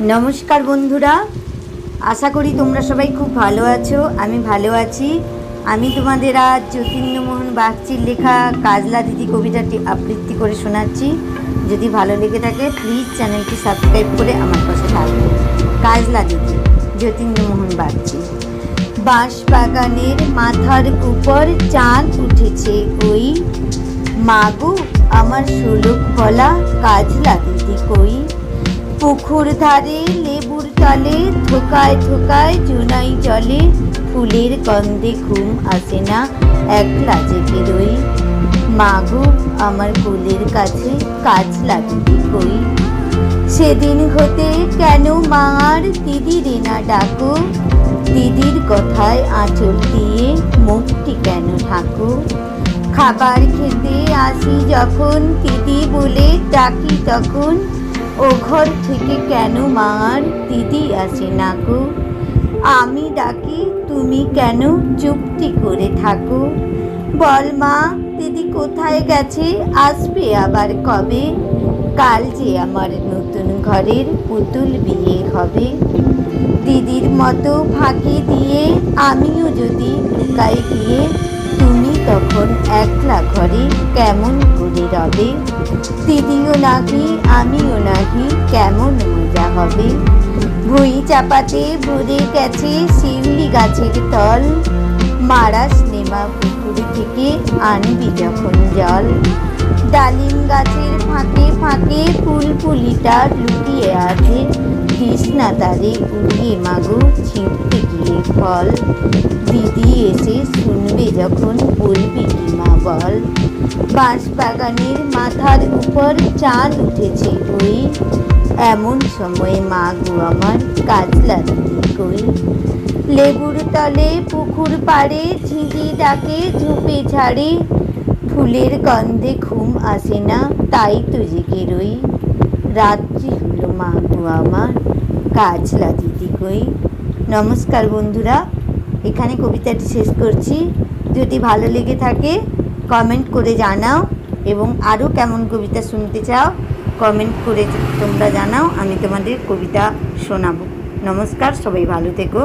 নমস্কার বন্ধুরা, আশা করি তোমরা সবাই খুব ভালো আছো, আমি ভালো আছি। আমি তোমাদের আজ যতীন্দ্রমোহন বাগচির লেখা কাজলা দিদি কবিতাটি আবৃত্তি করে শোনাচ্ছি। যদি ভালো লেগে থাকে প্লিজ চ্যানেলটি সাবস্ক্রাইব করে আমার পাশে থাকবে কাজলা দিদি যতীন্দ্রমোহন বাগচি। বাঁশ বাগানের মাথার উপর চাঁদ উঠেছে ওই মাগো, আমার সুলুক বলা কাজলা দিদি কই? পুকুর ধারে লেবুর তলে থোকায় থোকায় জুনাই জলে ফুলের গন্ধে ঘুম আসে না একলা জেগে রই মাগো, আমার কোলের কাছে কাজ লাগিয়ে কই সেদিন হতে কেন মার দিদি রেনা ডাকো? দিদির কথায় আঁচল দিয়ে মুখটি কেন ঢাকো? খাবার খেতে আসি যখন, দিদি বলে ডাকি তখন ও ঘর থেকে কেন মার দিদি আসে না গো? আমি ডাকি, তুমি কেন চুপটি করে থাকো? বল মা, দিদি কোথায় গেছে? আসবে আবার কবে? কাল যে আমার নতুন ঘরের পুতুল বিয়ে হবে। দিদির মতো ফাঁকি দিয়ে আমিও যদি গিয়ে তখন একলা ঘরে কেমন করে রবে? দিদিও নাকি আমিও নাকি কেমন মজা হবে? ভুই চাপাতে ভরে গেছে শিউলি গাছের তল। মারাস নেমা পুকুর থেকে আনবি যখন জল। ডালিম গাছের ফাঁকে ফাঁকে ফুল ফুলিটা লুকিয়ে আছে। কৃষ্ণা তারে উড়িয়ে মাগো ছিঁড়তে গিয়ে ফল। দিদি এসে যখন বলবি কি মা বল বাঁশ বাগানের মাথার উপর চাঁদ উঠেছে ওই এমন সময় মা গো আমার কাজলা দিদি কই? লেবুর তলে পুকুর পাড়ে ঝিঁঝি ডাকে, ঝুপে ঝাড়ে ফুলের গন্ধে ঘুম আসে না, তাই তো জেগে রই। রাত্রি হলো মা গো আমার কাজলা দিদি কই? নমস্কার বন্ধুরা এখানে কবিতাটি শেষ করছি। যদি ভালো লেগে থাকে কমেন্ট করে জানাও এবং আরও কেমন কবিতা শুনতে চাও কমেন্ট করে তোমরা জানাও, আমি তোমাদের কবিতা শোনাব। নমস্কার, সবাই ভালো থেকো।